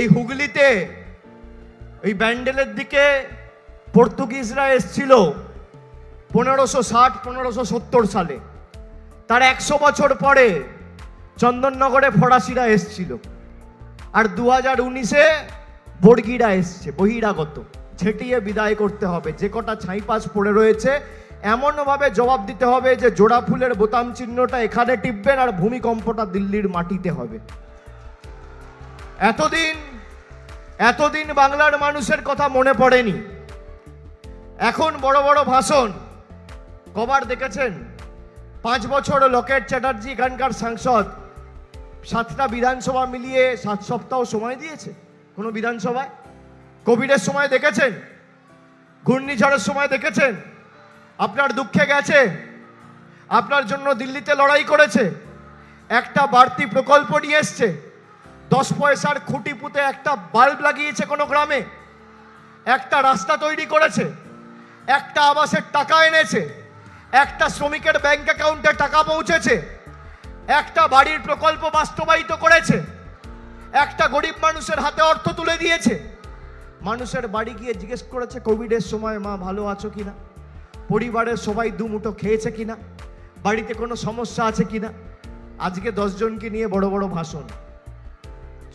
এই হুগলিতে, এই ব্যান্ডেলের দিকে পর্তুগিজরা এসছিল পনেরোশো ষাট, পনেরোশো সত্তর সালে। তার একশো বছর পরে চন্দননগরে ফরাসিরা এসছিল। আর দু হাজার উনিশে বর্গিরা এসছে, বহিরাগত। ঝেঁটিয়ে বিদায় করতে হবে, যে কটা ছাইপাশ পড়ে রয়েছে, এমনভাবে জবাব দিতে হবে যে জোড়া ফুলের বোতাম চিহ্নটা এখানে টিপবেন আর ভূমিকম্পটা দিল্লির মাটিতে হবে। এতদিন এতদিন বাংলার মানুষের কথা মনে পড়েনি। এখন বড় বড় ভাষণ। কবার দেখেছেন? পাঁচ বছর লকেট চ্যাটার্জি এখানকার সাংসদ। সাতটা বিধানসভা মিলিয়ে সাত সপ্তাহ সময় দিয়েছে কোনো বিধানসভায়? কোভিডের সময় দেখেছেন? ঘূর্ণিঝড়ের সময় দেখেছেন? আপনার দুঃখে গেছে? আপনার জন্য দিল্লিতে লড়াই করেছে? একটা বাড়তি প্রকল্প নিয়ে এসছে? দশ পয়সার খুঁটি পুঁতে একটা বাল্ব লাগিয়েছে কোনো গ্রামে। একটা রাস্তা তৈরি করেছে, একটা আবাসের টাকা এনেছে, একটা শ্রমিকের ব্যাংক অ্যাকাউন্টে টাকা পৌঁছেছে, একটা বাড়ির প্রকল্প বাস্তবায়িত করেছে, একটা গরিব মানুষের হাতে অর্থ তুলে দিয়েছে। মানুষের বাড়ি গিয়ে জিজ্ঞেস করেছে, কোভিডের সময় মা ভালো আছো কিনা? পরিবারের সবাই দুমুঠো খেয়েছে কিনা? বাড়িতে কোনো সমস্যা আছে কিনা? আজকে দশজনকে নিয়ে বড় বড় ভাষণ।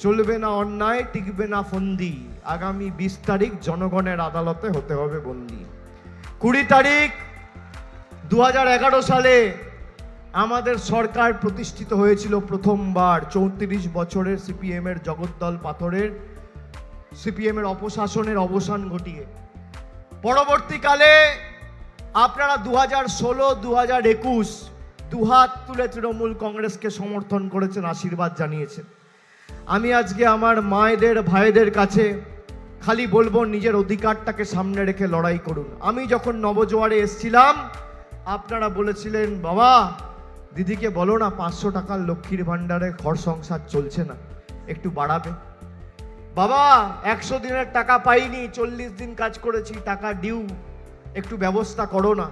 চলবে না অন্যায়, টিকবে না ফন্দি। আগামী বিশ তারিখ জনগণের আদালতে হতে হবে বন্দি। কুড়ি তারিখ দু হাজার এগারো সালে আমাদের সরকার প্রতিষ্ঠিত হয়েছিল প্রথমবার। চৌত্রিশ বছরের সিপিএম এর জগদ্দল পাথরের সিপিএম এর অপশাসনের অবসান ঘটিয়ে। পরবর্তীকালে আপনারা দু হাজার ষোলো দু হাজার একুশ দুহাত তুলে তৃণমূল কংগ্রেসকে সমর্থন করেছেন, আশীর্বাদ জানিয়েছেন। আমি আজকে আমার মায়েদের, ভাইদের কাছে খালি বলব, নিজের অধিকারটাকে সামনে রেখে লড়াই করুন। আমি যখন নবজোয়ারে এসছিলাম, আপনারা বলেছিলেন, বাবা, দিদিকে বলো না, পাঁচশো টাকার লক্ষ্মীর ভাণ্ডারে ঘর সংসার চলছে না, একটু বাড়াবে। বাবা, একশো দিনের টাকা পাইনি, চল্লিশ দিন কাজ করেছি, টাকা ডিউ, একটু ব্যবস্থা করো না।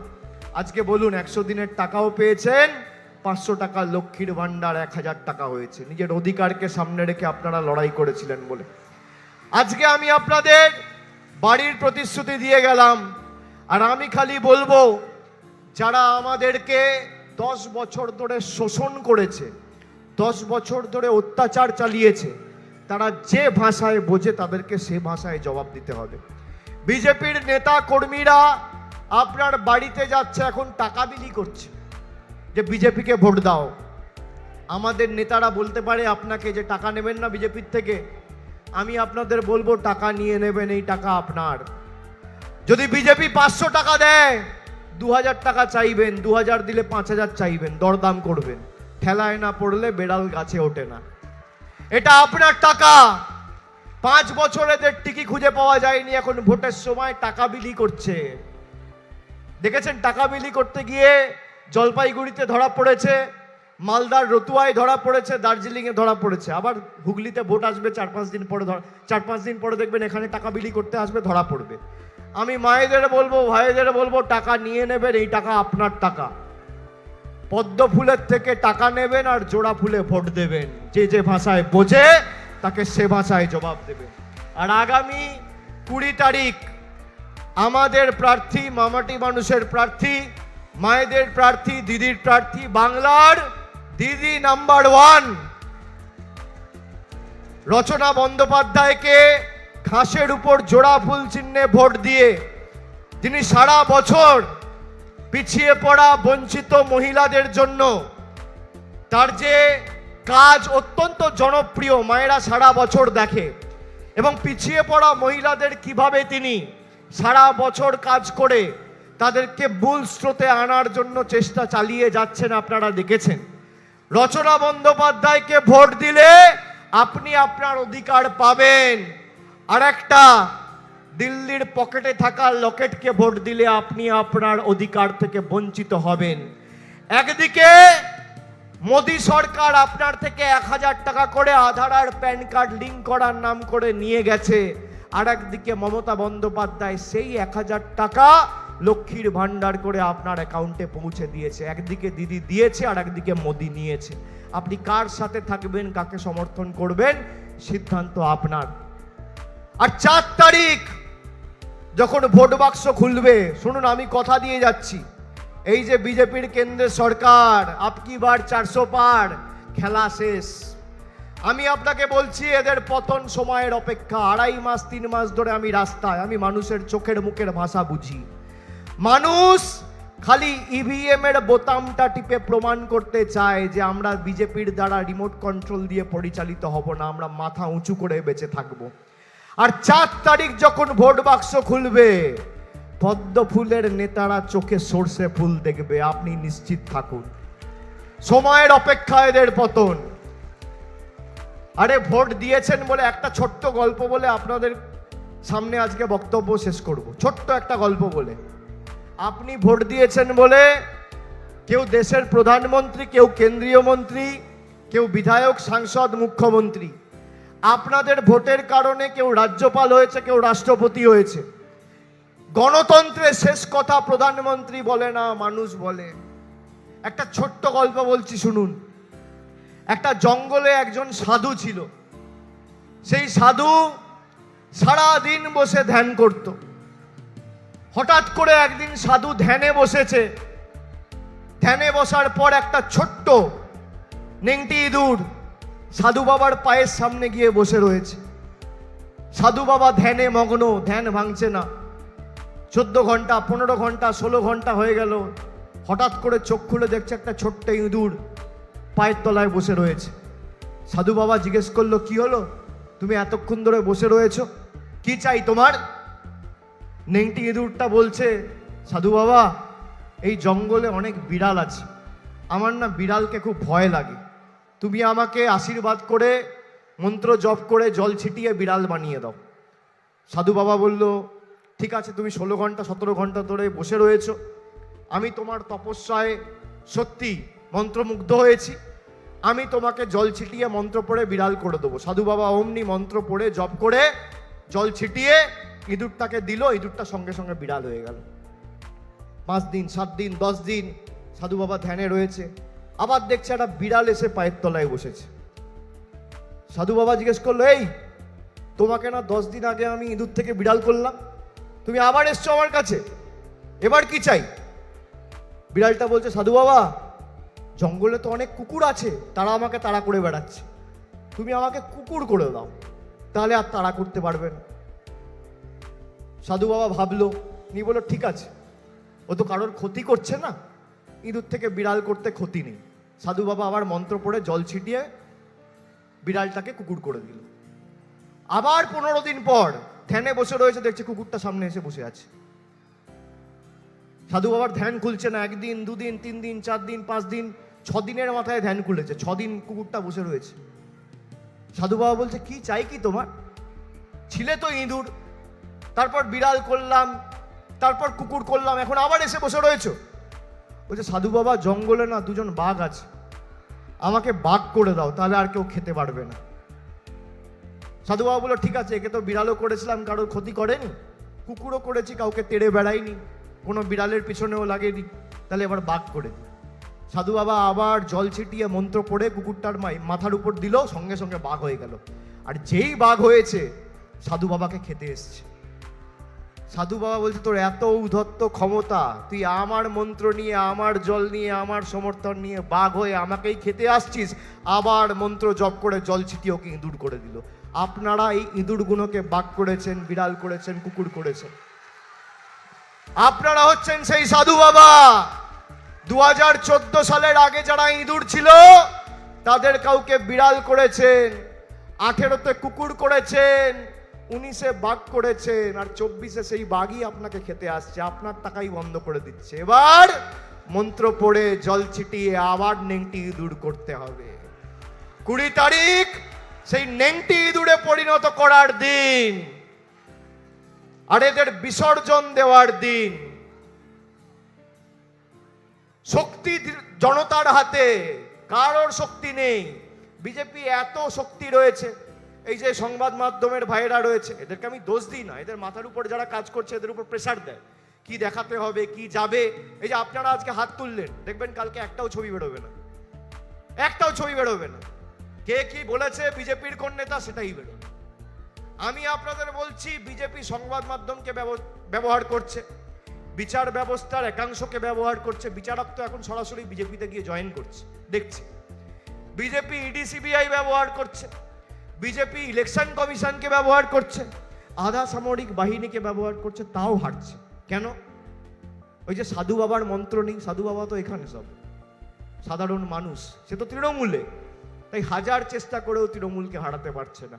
আজকে বলুন, একশো দিনের টাকাও পেয়েছেন পাঁচশো টাকা লক্ষ্মীর ভাণ্ডার এক হাজার টাকা হয়েছে। নিজের অধিকারকে সামনে রেখে আপনারা লড়াই করেছিলেন বলে। আজকে আমি আপনাদের বাড়ির প্রতিশ্রুতি দিয়ে গেলাম। আর আমি খালি বলব, যারা আমাদেরকে দশ বছর ধরে শোষণ করেছে, দশ বছর ধরে অত্যাচার চালিয়েছে, তারা যে ভাষায় বোঝে তাদেরকে সে ভাষায় জবাব দিতে হবে। বিজেপির নেতা কর্মীরা আপনার বাড়িতে যাচ্ছে, এখন টাকা বিলি করছে। যে বিজেপিকে ভোট দাও। আমাদের নেতারা বলতে পারে আপনাকে যে টাকা নেবেন না বিজেপির থেকে। আমি আপনাদের বলব, টাকা নিয়ে নেবেন, এই টাকা আপনার। যদি বিজেপি পাঁচশো টাকা দেয় দু হাজার টাকা চাইবেন দু হাজার দিলে পাঁচ হাজার চাইবেন, দরদাম করবেন। ঠেলায় না পড়লে বেড়াল গাছে ওঠে না। এটা আপনার টাকা। পাঁচ বছর এদের টিকি খুঁজে পাওয়া যায়নি, এখন ভোটের সময় টাকা বিলি করছে। দেখেছেন, টাকা বিলি করতে গিয়ে জলপাইগুড়িতে ধরা পড়েছে, মালদার রতুয়ায় ধরা পড়েছে, দার্জিলিংয়ে ধরা পড়েছে। আবার হুগলিতে ভোট আসবে চার পাঁচ দিন পরে ধরা চার পাঁচ দিন পরে দেখবেন এখানে টাকা বিলি করতে আসবে, ধরা পড়বে। আমি মায়েদের বলব, ভাইদের বলব, টাকা নিয়ে নেবেন, এই টাকা আপনার টাকা। পদ্ম ফুলের থেকে টাকা নেবেন আর জোড়া ফুলে ভোট দেবেন। যে যে ভাষায় বোঝে, তাকে সে ভাষায় জবাব দেবেন। আর আগামী কুড়ি তারিখ, আমাদের প্রার্থী, মামাটি মানুষের প্রার্থী মায়েদের প্রার্থী, দিদির প্রার্থী, বাংলার দিদি নাম্বার ওয়ান। রচনা বন্দ্যোপাধ্যায়কে ঘাসের উপর জোড়া ফুল চিহ্নে ভোট দিয়ে তিনি সারা বছর পিছিয়ে পড়া বঞ্চিত মহিলাদের জন্য তার যে কাজ অত্যন্ত জনপ্রিয় মায়েরা সারা বছর দেখে এবং পিছিয়ে পড়া মহিলাদের কীভাবে তিনি সারা বছর কাজ করে তাদেরকে মূল স্রোতে আনার জন্য চেষ্টা চালিয়ে যাচ্ছেন আপনারা দেখেছেন। রচনা বন্দ্যোপাধ্যায়কে ভোট দিলে আপনি আপনার অধিকার পাবেন। আর একটা দিল্লির পকেটে থাকা লকেটকে ভোট দিলে আপনি আপনার অধিকার থেকে বঞ্চিত হবেন। একদিকে, মোদী সরকার আপনার থেকে এক হাজার টাকা করে আধার আর প্যান কার্ড লিঙ্ক করার নাম করে নিয়ে গেছে। আর একদিকে মমতা বন্দ্যোপাধ্যায় সেই এক হাজার টাকা লক্ষ্মীর ভান্ডার করে আপনার অ্যাকাউন্টে পৌঁছে দিয়েছে। একদিকে দিদি দিয়েছে আর একদিকে মোদি নিয়েছে। আপনি কার সাথে থাকবেন, কাকে সমর্থন করবেন, সিদ্ধান্ত আপনার। আর চার তারিখ, যখন ভোট বাক্স খুলবে, শুনুন, আমি কথা দিয়ে যাচ্ছি। এই যে বিজেপির কেন্দ্রের সরকার আপকি বার চারশো পার, খেলা শেষ। আমি আপনাকে বলছি, এদের পতন সময়ের অপেক্ষা, আড়াই মাস, তিন মাস ধরে আমি রাস্তায়, আমি মানুষের চোখের মুখের ভাষা বুঝি। মানুষ খালি ইভিএম এর বোতামটা টিপে প্রমাণ করতে চায় যে আমরা বিজেপির দ্বারা রিমোট কন্ট্রোল দিয়ে পরিচালিত হব না, আমরা মাথা উঁচু করে বেঁচে থাকব। আর চার তারিখ যখন ভোট বাক্স খুলবে, পদ্ম ফুলের নেতারা চোখে সর্ষে ফুল দেখবে, আপনি নিশ্চিত থাকুন। সময়ের অপেক্ষা এদের পতন। আরে ভোট দিয়েছেন বলে একটা ছোট্ট গল্প বলে আপনাদের সামনে আজকে বক্তব্য শেষ করব। ছোট্ট একটা গল্প বলে। আপনি ভোট দিয়েছেন বলে কেউ দেশের প্রধানমন্ত্রী, কেউ কেন্দ্রীয় মন্ত্রী, কেউ বিধায়ক, সাংসদ, মুখ্যমন্ত্রী, আপনাদের ভোটের কারণে কেউ রাজ্যপাল হয়েছে, কেউ রাষ্ট্রপতি হয়েছে। গণতন্ত্রের শেষ কথা প্রধানমন্ত্রী বলে না, মানুষ বলে। একটা ছোট্ট গল্প বলছি, শুনুন। একটা জঙ্গলে একজন সাধু ছিল। সেই সাধু সারা দিন বসে ধ্যান করত। হঠাৎ করে একদিন সাধু ধ্যানে বসেছে। ধ্যানে বসার পর একটা ছোট্ট নেংটি ইঁদুর সাধু বাবার পায়ের সামনে গিয়ে বসে রয়েছে। সাধু বাবা ধ্যানে মগ্ন, ধ্যান ভাঙছে না। চোদ্দ ঘণ্টা, পনেরো ঘণ্টা, ষোলো ঘণ্টা হয়ে গেল। হঠাৎ করে চোখ খুলে দেখছে একটা ছোট্ট ইঁদুর পায়ের তলায় বসে রয়েছে। সাধু বাবা জিজ্ঞেস করল, কি হলো? তুমি এতক্ষণ ধরে বসে রয়েছো? কি চাই তোমার? নেংটি ইঁদুরটা বলছে, সাধু বাবা, এই জঙ্গলে অনেক বিড়াল আছে। আমার না বিড়ালকে খুব ভয় লাগে। তুমি আমাকে আশীর্বাদ করে, মন্ত্র জপ করে জল ছিটিয়ে বিড়াল বানিয়ে দাও। সাধু বাবা বলল, ঠিক আছে, তুমি ষোলো ঘণ্টা, সতেরো ঘণ্টা ধরে বসে রয়েছো। আমি তোমার তপস্যায় সত্যি মন্ত্রমুগ্ধ হয়েছি। আমি তোমাকে জল ছিটিয়ে মন্ত্র পড়ে বিড়াল করে দেবো। সাধু বাবা অমনি মন্ত্র পড়ে, জপ করে জল ছিটিয়ে ইঁদুরটাকে দিল, ইঁদুরটা সঙ্গে সঙ্গে বিড়াল হয়ে গেল। পাঁচ দিন, সাত দিন, দশ দিন সাধু বাবা ধ্যানে রয়েছে। আবার দেখছে একটা বিড়াল এসে পায়ের তলায় বসেছে। সাধু বাবা জিজ্ঞেস করল, এই, তোমাকে না দশ দিন আগে আমি ইঁদুর থেকে বিড়াল করলাম? তুমি আবার এসছো আমার কাছে? এবার কি চাই? বিড়ালটা বলছে, সাধু বাবা, জঙ্গলে তো অনেক কুকুর আছে, তারা আমাকে তাড়া করে বেড়াচ্ছে। তুমি আমাকে কুকুর করে দাও, তাহলে আর তাড়া করতে পারবে না। সাধু বাবা ভাবলো নি বলল, ঠিক আছে, ও তো কারোর ক্ষতি করছে না। ইঁদুর থেকে বিড়াল করতে ক্ষতি নেই। সাধু বাবা আবার মন্ত্র পড়ে জল ছিটিয়ে বিড়ালটাকে কুকুর করে দিল। আবার পনেরো দিন পর ধ্যানে বসে রয়েছে, দেখছে কুকুরটা সামনে এসে বসে আছে। সাধু বাবার ধ্যান খুলছে না, একদিন, দুদিন তিন দিন চার দিন পাঁচ দিন ছ দিনের মাথায় ধ্যান খুলেছে ছ দিন কুকুরটা বসে রয়েছে। সাধু বাবা বলছে, কি চাই কি তোমার? ছিলে তো ইঁদুর তারপর বিড়াল করলাম, তারপর কুকুর করলাম, এখন আবার এসে বসে রয়েছো? বলছে, সাধু বাবা, জঙ্গলে না দুজন বাঘ আছে। আমাকে বাঘ করে দাও, তাহলে আর কেউ খেতে পারবে না। সাধু বাবা বলল, ঠিক আছে, একে তো বিড়ালও করেছিলাম, কারোর ক্ষতি করেনি। কুকুরও করেছি, কাউকে তেড়ে বেড়াইনি। কোনো বিড়ালের পিছনেও লাগেনি। তাহলে এবার বাঘ করে দিই। সাধু বাবা আবার জল ছিটিয়ে মন্ত্র পড়ে কুকুরটার মাই- মাথার উপর দিল, সঙ্গে সঙ্গে বাঘ হয়ে গেল। আর যেই বাঘ হয়েছে, সাধু বাবাকে খেতে এসছে। সাধু বাবা বলছে, তোর এত উদ্ধত্ত ক্ষমতা, তুই আমার মন্ত্র নিয়ে, আমার জল নিয়ে, আমার সমর্থন নিয়ে বাঘ হয়ে আমাকেই খেতে আসছিস? আবার মন্ত্র জপ করে জল ছিটিয়ে ওকে ইঁদুর করে দিল। আপনারা এই ইঁদুরগুলোকে বাঘ করেছেন, বিড়াল করেছেন, কুকুর করেছেন। আপনারা হচ্ছেন সেই সাধু বাবা। দু হাজার চোদ্দ সালের আগে যারা ইঁদুর ছিল, তাদের কাউকে বিড়াল করেছেন, আঠেরোতে কুকুর করেছেন উনিশে বাঘ করেছেন আর চব্বিশে সেই বাঘই আপনাকে খেতে আসছে, আপনার টাকাই বন্ধ করে দিচ্ছে। এবার মন্ত্র পড়ে জল ছিটিয়ে আবার নেংটি ইঁদুর করতে হবে। কুড়ি তারিখ, সেই নেংটি ইঁদুরে পরিণত করার দিন, আর এদের বিসর্জন দেওয়ার দিন। শক্তি জনতার হাতে, কারোর শক্তি নেই। বিজেপি এত শক্তি রয়েছে এই যে সংবাদ মাধ্যমের ভাইরা রয়েছে, এদেরকে আমি দোষ দিই না, এদের মাথার উপর যারা কাজ করছে, এদের উপর প্রেশার দেয়। কি দেখাতে হবে, কি যাবে? এই যে আপনারা আজকে হাত তুললেন, দেখবেন কালকে একটাও ছবি বেরোবে না। একটাও ছবি বেরোবে না। কে কি বলেছে, বিজেপির কোন নেতা সেটাই বেরোবে আমি আপনাদের বলছি, বিজেপি সংবাদ মাধ্যমকে ব্যব- ব্যবহার করছে। বিচার ব্যবস্থার একাংশকে ব্যবহার করছে। বিচারক তো এখন সরাসরি বিজেপিতে গিয়ে জয়েন করছে, দেখছি। বিজেপি ইডি সিবিআই ব্যবহার করছে। বিজেপি ইলেকশন কমিশনকে ব্যবহার করছে, আধা সামরিক বাহিনীকে ব্যবহার করছে, তাও হারছে। কেন? ওই যে সাধু বাবার মন্ত্র নেই, সাধু বাবা তো এখানে সব। সাধারণ মানুষ, সে তো তৃণমূলে। তাই হাজার চেষ্টা করেও তৃণমূলকে হারাতে পারছে না।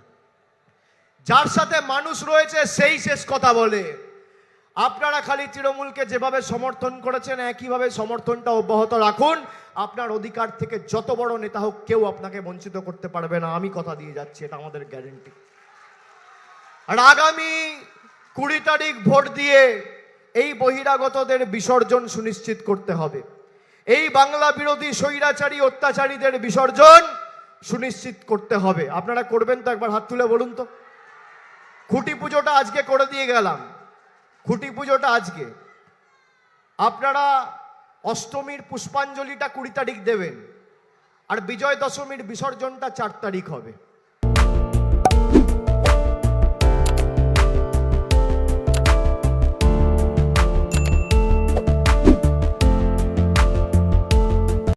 যার সাথে মানুষ রয়েছে, সেই শেষ কথা বলে। আপনারা খালি তৃণমূলকে যেভাবে সমর্থন করেছেন, একইভাবে সমর্থনটা অব্যাহত রাখুন। আপনার অধিকার থেকে যত বড় নেতা হোক, কেউ আপনাকে বঞ্চিত করতে পারবে না। আমি কথা দিয়ে যাচ্ছি, এটা আমাদের গ্যারেন্টি আর আগামী কুড়ি তারিখ ভোট দিয়ে এই বহিরাগতদের বিসর্জন সুনিশ্চিত করতে হবে। এই বাংলা বিরোধী স্বৈরাচারী অত্যাচারীদের বিসর্জন সুনিশ্চিত করতে হবে। আপনারা করবেন তো একবার হাত তুলে বলুন তো। খুঁটি পুজোটা আজকে করে দিয়ে গেলাম। খুঁটি পুজোটা আজকে। আপনারা অষ্টমীর পুষ্পাঞ্জলিটা কুড়ি তারিখ দেবেন, আর বিজয় দশমীর বিসর্জনটা চার তারিখ হবে।